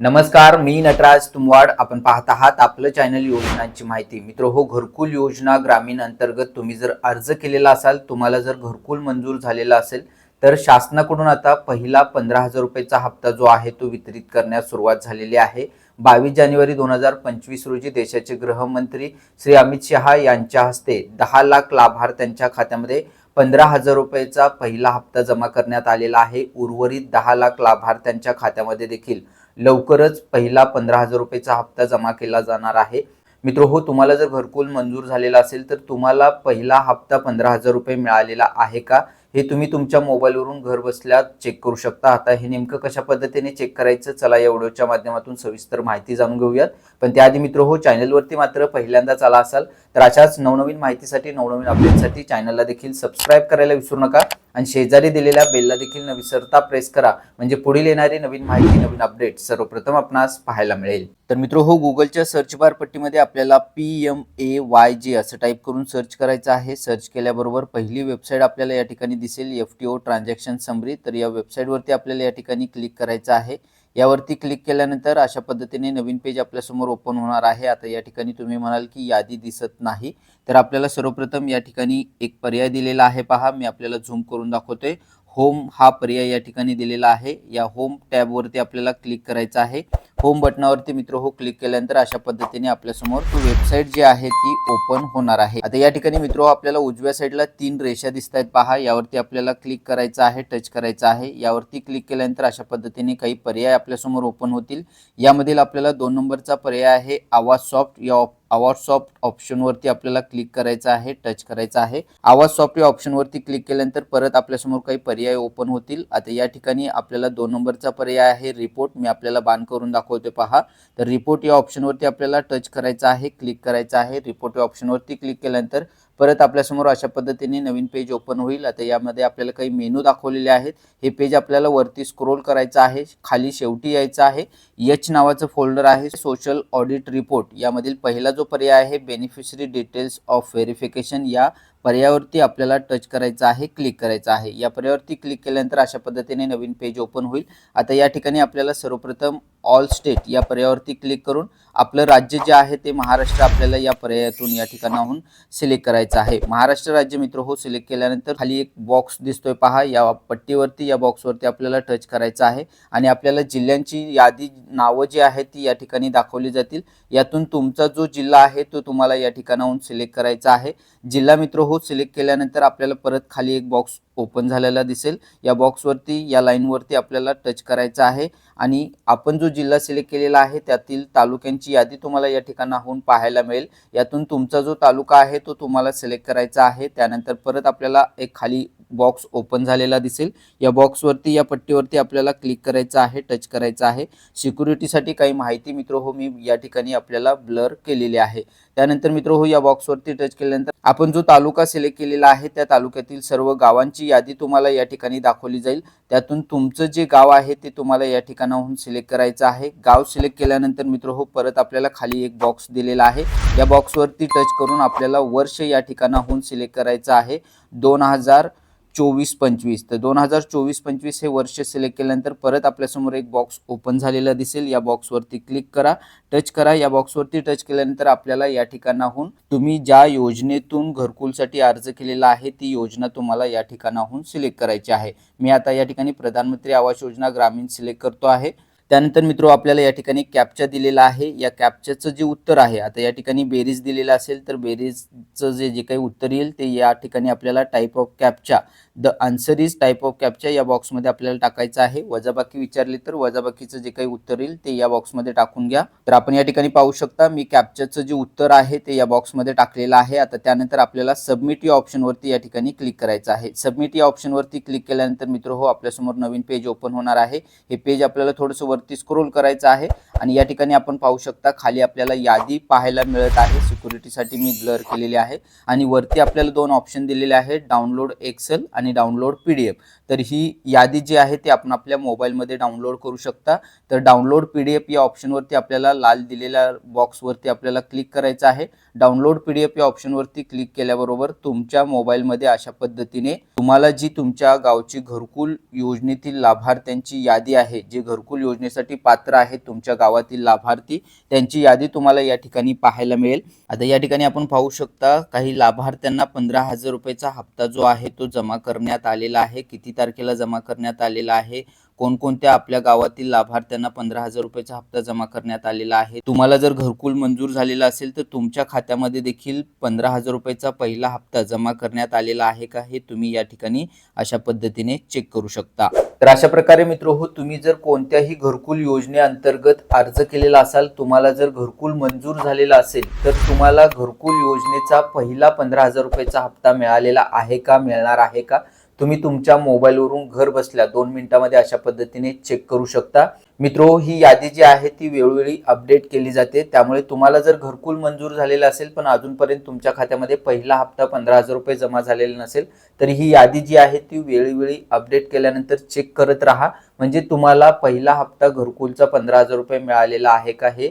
नमस्कार मी नटराज तुमवाड. आपण पाहत आहात आपलं चॅनल योजनांची माहिती. मित्र हो घरकुल योजना ग्रामीण अंतर्गत तुम्ही जर अर्ज केलेला असाल तुम्हाला जर घरकुल मंजूर झालेला असेल तर शासनाकडून आता पहिला पंधरा हजार रुपयाचा हप्ता जो आहे तो वितरित करण्यास सुरुवात झालेली आहे. बावीस जानेवारी दोन हजार पंचवीस रोजी देशाचे गृहमंत्री श्री अमित शहा यांच्या हस्ते दहा लाख लाभार्थ्यांच्या खात्यामध्ये पंधरा हजार रुपयाचा पहिला हप्ता जमा करण्यात आलेला आहे. उर्वरित दहा लाख लाभार्थ्यांच्या खात्यामध्ये देखील लवकरच पहिला पंधरा हजार रुपयेचा हप्ता जमा केला जाणार आहे. मित्र हो तुम्हाला जर घरकुल मंजूर झालेला असेल तर तुम्हाला पहिला हप्ता पंधरा हजार रुपये मिळालेला आहे का? हे तुम्ही तुमच्या मोबाईलवरून घर बसल्या चेक करू शकता. आता हे नेमकं कशा पद्धतीने चेक करायचं? चला या व्हिडिओच्या माध्यमातून सविस्तर माहिती जाणून घेऊयात. पण त्याआधी मित्र हो चॅनलवरती मात्र पहिल्यांदाच आला असाल तर अशाच नवनवीन माहितीसाठी नवनवीन अपडेटसाठी चॅनलला देखील सबस्क्राईब करायला विसरू नका. आणि शेजारी दिलेल्या बेलला देखील न विसरता प्रेस करा. म्हणजे पुढील येणारी नवीन माहिती नवीन अपडेट सर्वप्रथम आपणास पाहायला मिळेल. तर मित्र हो गुगलच्या सर्च बार पट्टीमध्ये आपल्याला पी एम ए वाय जे असं टाईप करून सर्च करायचं आहे. सर्च केल्याबरोबर पहिली वेबसाईट आपल्याला या ठिकाणी दिसेल F T O transaction summary तर या वेबसाईटवरती आपल्याला या ठिकाणी क्लिक करायचं आहे. यावरती क्लिक केल्यानंतर अशा पद्धतीने नवीन पेज आपल्यासमोर ओपन होणार आहे. आता या ठिकाणी तुम्ही म्हणाल की यादी दिसत नाही. तर आपल्याला सर्वप्रथम या ठिकाणी एक पर्याय दिलेला आहे पहा. मी आपल्याला झूम करून दाखवतोय. होम हा पर्याय या ठिकाणी दिलेला आहे. या होम टॅबवरती आपल्याला क्लिक करायचा आहे. होम बटनावरती मित्र हो क्लिक केल्यानंतर अशा पद्धतीने आपल्यासमोर वेबसाईट जी आहे ती ओपन होणार आहे. आता या ठिकाणी मित्र हो, आपल्याला उजव्या साईडला तीन रेषा दिसत आहेत पहा. यावरती आपल्याला क्लिक करायचं आहे टच करायचं आहे. यावरती क्लिक केल्यानंतर अशा पद्धतीने काही पर्याय आपल्यासमोर ओपन होतील. यामधील आपल्याला दोन नंबरचा पर्याय आहे आवाज सॉफ्ट या ऑप- आवाज सॉफ्ट ऑप्शनवरती आपल्याला क्लिक करायचं आहे टच करायचं आहे. आवाज सॉफ्ट या ऑप्शनवरती क्लिक केल्यानंतर परत आपल्यासमोर काही पर्याय ओपन होतील. आता या ठिकाणी आपल्याला दोन नंबरचा पर्याय आहे रिपोर्ट मी आपल्याला बाण करून दाखवते पहा. तर रिपोर्ट या ऑप्शनवरती आपल्याला टच करायचं आहे क्लिक करायचं आहे. रिपोर्ट या ऑप्शनवरती क्लिक केल्यानंतर परत आपल्यासमोर अशा पद्धतीने नवीन पेज ओपन होईल. आता यामध्ये आपल्याला काही मेनू दाखवलेले आहेत. हे पेज आपल्याला वरती स्क्रोल करायचं आहे. खाली शेवटी यायचं आहे. यच नावाचं फोल्डर आहे. सोशल ऑडिट रिपोर्ट यामधील पहिला जो पर्याय आहे बेनिफिशरी डिटेल्स ऑफ व्हेरिफिकेशन या पर्यायावरती आपल्याला टच करायचं आहे क्लिक करायचं आहे. या पर्यायावरती क्लिक केल्यानंतर अशा पद्धतीने नवीन पेज ओपन होईल. आता या ठिकाणी आपल्याला सर्वप्रथम ऑल स्टेट या पर्यायावरती क्लिक करून आपलं राज्य जे आहे ते महाराष्ट्र आपल्याला या पर्यायातून या ठिकाणाहून सिलेक्ट करायचं आहे. महाराष्ट्र राज्य मित्र हो सिलेक्ट केल्यानंतर खाली एक बॉक्स दिसतोय पहा. या पट्टीवरती या बॉक्सवरती आपल्याला टच करायचं आहे. आणि आपल्याला जिल्ह्यांची यादी नावं जी आहेत ती या ठिकाणी दाखवली जातील. यातून तुमचा जो जिल्हा आहे तो तुम्हाला या ठिकाणाहून सिलेक्ट करायचा आहे. जिल्हा मित्र हो, हो सिलेक्ट केल्यानंतर आपल्याला परत खाली एक बॉक्स ओपन झालेला दिसेल. या बॉक्सवरती या लाईनवरती आपल्याला टच करायचं आहे. आणि आपण जो जिल्हा सिलेक्ट केलेला आहे त्यातील तालुक्यांची यादी तुम्हाला या ठिकाणाहून पाहायला मिळेल. यातून तुमचा जो तालुका आहे तो तुम्हाला सिलेक्ट करायचा आहे. त्यानंतर परत आपल्याला एक खाली बॉक्स ओपन झालेला दिसेल. या बॉक्सवरती या पट्टीवरती आपल्याला क्लिक करायचं आहे टच करायचं आहे. सिक्युरिटीसाठी काही माहिती मित्र हो मी या ठिकाणी आपल्याला ब्लर केलेली आहे. त्यानंतर मित्र हो या बॉक्सवरती टच केल्यानंतर आपण जो तालुका सिलेक्ट केलेला आहे त्या तालुक्यातील सर्व गावांची यादी तुम्हाला या ठिकाणी दाखवली जाईल. त्यातून तुमचं जे गाव आहे ते तुम्हाला या ठिकाणाहून सिलेक्ट करायचं आहे. गाव सिलेक्ट केल्यानंतर मित्र हो परत आपल्याला खाली एक बॉक्स दिलेला आहे. या बॉक्सवरती टच करून आपल्याला वर्ष या ठिकाणाहून सिलेक्ट करायचं आहे. दोन हजार चोवीस पंचवीस. तर दोन हजार चोवीस पंचवीस हे वर्ष सिलेक्ट केल्यानंतर परत आपल्यासमोर एक बॉक्स ओपन झालेला दिसेल. या बॉक्सवरती क्लिक करा टच करा. या बॉक्सवरती टच केल्यानंतर आपल्याला या ठिकाणाहून तुम्ही ज्या योजनेतून घरकुलसाठी अर्ज केलेला आहे ती योजना तुम्हाला या ठिकाणाहून सिलेक्ट करायची आहे. मी आता या ठिकाणी प्रधानमंत्री आवास योजना ग्रामीण सिलेक्ट करतो आहे. त्यानंतर मित्र आपल्याला या ठिकाणी कॅप्चा दिलेला आहे. या कॅप्चरचं जे उत्तर आहे आता या ठिकाणी बेरीज दिलेलं असेल तर बेरीजचं जे जे काही उत्तर येईल ते या ठिकाणी आपल्याला type of captcha the answer is type of captcha या बॉक्समध्ये आपल्याला टाकायचं आहे. वजाबाकी विचारली तर वजाबाकीचं जे काही उत्तर येईल ते या बॉक्समध्ये टाकून घ्या. तर आपण या ठिकाणी पाहू शकता मी कॅप्चरचं जे उत्तर आहे ते या बॉक्समध्ये टाकलेलं आहे. आता त्यानंतर आपल्याला सबमिट या ऑप्शनवरती या ठिकाणी क्लिक करायचं आहे. सबमिट या ऑप्शनवरती क्लिक केल्यानंतर मित्र हो आपल्यासमोर नवीन पेज ओपन होणार आहे. हे पेज आपल्याला थोडंसं वरती स्क्रोल करायचं आहे आणि या ठिकाणी आपण पाहू शकता खाली आपल्याला यादी पाहायला मिळत आहे. सिक्युरिटीसाठी मी ब्लर केलेली आहे आणि वरती आपल्याला दोन ऑप्शन दिलेले आहेत डाउनलोड एक्सेल आणि डाउनलोड पी डी एफ तर ही यादी जी आहे ती आपण आपल्या मोबाईलमध्ये डाउनलोड करू शकता. तर डाउनलोड पी डी एफ या ऑप्शनवरती आपल्याला लाल दिलेल्या बॉक्सवरती आपल्याला क्लिक करायचं आहे. डाउनलोड पी डी एफ या ऑप्शनवरती क्लिक केल्याबरोबर तुमच्या मोबाईलमध्ये अशा पद्धतीने तुम्हाला जी तुमच्या गावची घरकुल योजनेतील लाभार्थ्यांची यादी आहे जे घरकुल योजने योजनेसाठी पात्र आहेत तुमच्या गावातील लाभार्थी. त्यांची यादी तुम्हाला या ठिकाणी पाहायला मिळेल. आता या ठिकाणी आपण पाहू शकता काही लाभार्थ्यांना पंधरा हजार रुपयाचा हप्ता जो आहे तो जमा करण्यात आलेला आहे. किती तारखेला जमा करण्यात आलेला आहे? कोणकोणत्या आपल्या गावातील लाभार्थ्यांना पंधरा हजार रुपयाचा हप्ता जमा करण्यात आलेला आहे? तुम्हाला जर घरकुल मंजूर झालेला असेल तर तुमच्या खात्यामध्ये देखील पंधरा हजार रुपयाचा पहिला हप्ता जमा करण्यात आलेला आहे का? हे तुम्ही या ठिकाणी अशा पद्धतीने चेक करू शकता. तर अशा प्रकारे मित्र हो तुम्ही जर कोणत्याही घरकुल योजनेअंतर्गत अर्ज केलेला असाल तुम्हाला जर घरकुल मंजूर झालेला असेल तर तुम्हाला घरकुल योजनेचा पहिला पंधरा हजार रुपयाचा हप्ता मिळालेला आहे का मिळणार आहे का? तुम्ही तुमच्या मोबाईलवरून घर बसल्या दोन मिनिटांमध्ये अशा पद्धतीने चेक करू शकता. मित्रो ही यादी जी आहे ती वेळोवेळी अपडेट केली जाते. त्यामुळे तुम्हाला जर घरकुल मंजूर झालेलं असेल पण अजूनपर्यंत तुमच्या खात्यामध्ये पहिला हप्ता पंधरा हजार रुपये जमा झालेला नसेल तर ही यादी जी आहे ती वेळोवेळी अपडेट केल्यानंतर चेक करत राहा. म्हणजे तुम्हाला पहिला हप्ता घरकुलचा पंधरा हजार रुपये मिळालेला आहे का हे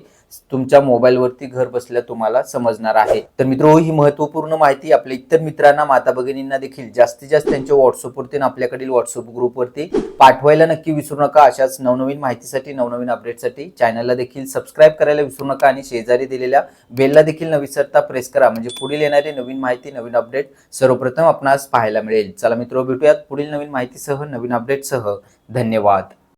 तुमच्या मोबाईलवरती घर बसल्या तुम्हाला समजणार आहे. तर मित्र ही महत्त्वपूर्ण माहिती आपल्या इतर मित्रांना माता भगिनींना देखील जास्तीत जास्त त्यांच्या व्हॉट्सअपवरती आणि आपल्याकडील व्हॉट्सअप ग्रुपवरती पाठवायला नक्की विसरू नका. अशाच नवनवीन माहितीसाठी नवनवीन अपडेटसाठी चॅनलला देखील सबस्क्राईब करायला विसरू नका आणि शेजारी दिलेल्या बेलला देखील न विसरता प्रेस करा. म्हणजे पुढील येणारी नवीन माहिती नवीन अपडेट सर्वप्रथम आपणास पाहायला मिळेल. चला मित्र भेटूयात पुढील नवीन माहितीसह नवीन अपडेटसह धन्यवाद.